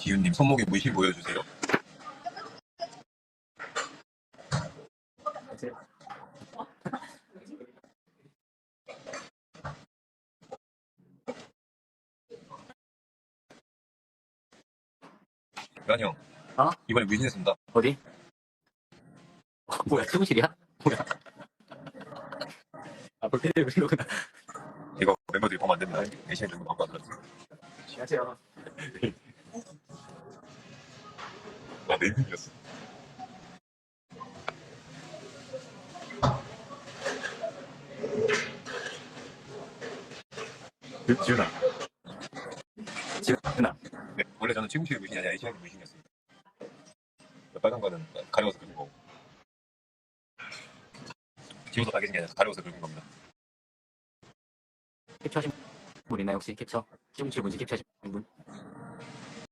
기훈님 손목에 문신 보여주세요. 유한이 형. 어? 이번에 문신했습니다. 어디? 어, 뭐야, 최고실이야? 뭐야? 아, 볼펜을 그리구나. 이거 멤버들이 보면 안 됩니다. 애시에 들고 갖고 왔어요. 안녕하세요. 이름이었어. 지훈아. 지훈아. 네, 원래 저는 최국실 문신이 아니라 애시아의 문신이었습니다. 빨간 거는 가려워서 긁은 거고. 다 계신 게 아니라 가려워서 긁은 겁니다. 캡처하신 분 있나요, 혹시? 캡처? 시공칠 문제 캡처하신 분?